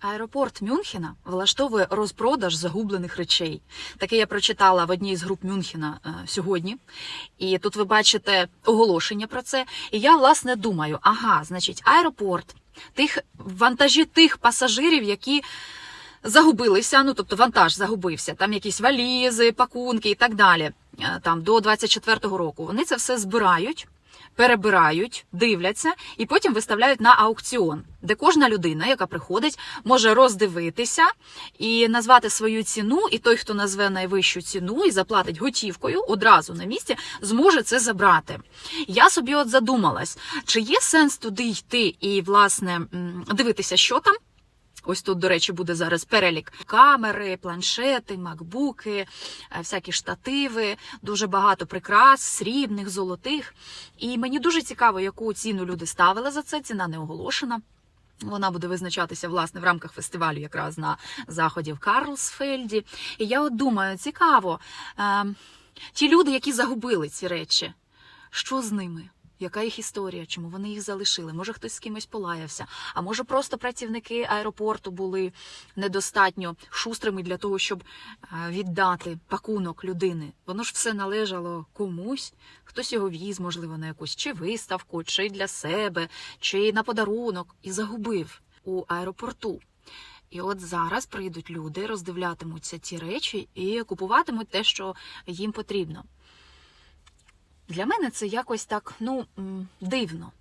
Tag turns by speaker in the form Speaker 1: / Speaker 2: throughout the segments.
Speaker 1: Аеропорт Мюнхена влаштовує розпродаж загублених речей. Таке я прочитала в одній з груп Мюнхена е, сьогодні. І тут ви бачите оголошення про це. І я власне думаю: ага, значить, аеропорт, тих вантажі тих пасажирів, які загубилися. Ну тобто вантаж загубився, там якісь валізи, пакунки і так далі. е, Там до 24-го року. Вони це все збирають перебирають, дивляться і потім виставляють на аукціон, де кожна людина, яка приходить, може роздивитися і назвати свою ціну. І той, хто назве найвищу ціну і заплатить готівкою одразу на місці, зможе це забрати. Я собі от задумалась, чи є сенс туди йти і власне дивитися, що там. Ось тут, до речі, буде зараз перелік камери, планшети, макбуки, е, всякі штативи, дуже багато прикрас, срібних, золотих. І мені дуже цікаво, яку ціну люди ставили за це. Ціна не оголошена. Вона буде визначатися власне в рамках фестивалю, якраз на заході в Карлсфельді. І я от думаю, цікаво, е, ті люди, які загубили ці речі, що з ними? Яка їх історія? Чому вони їх залишили? Може, хтось з кимось полаявся? А може, просто працівники аеропорту були недостатньо шустрими для того, щоб е, віддати пакунок людини. Воно ж все належало комусь. Хтось його віз, можливо, на якусь чи виставку, чи для себе, чи на подарунок, і загубив у аеропорту. І от зараз прийдуть люди, роздивлятимуться ці речі і купуватимуть те, що їм потрібно. Для мене це якось так ну дивно.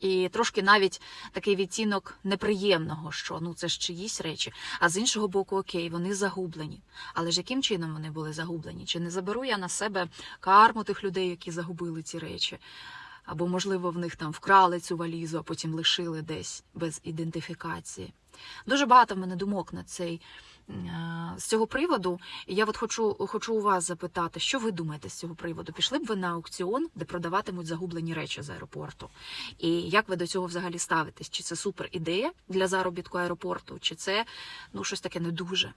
Speaker 1: І трошки навіть такий відтінок неприємного, що ну це ж чиїсь речі. А з іншого боку, окей, вони загублені. Але ж яким чином вони були загублені? Чи не заберу я на себе карму тих людей, які загубили ці речі? Або, можливо, в них там вкрали цю валізу, а потім лишили десь без ідентифікації. Дуже багато в мене думок на цей е, з цього приводу. Я от хочу, хочу у вас запитати, що ви думаєте з цього приводу? Пішли б ви на аукціон, де продаватимуть загублені речі з аеропорту? І як ви до цього взагалі ставитесь? Чи це супер ідея для заробітку аеропорту, чи це ну щось таке не дуже?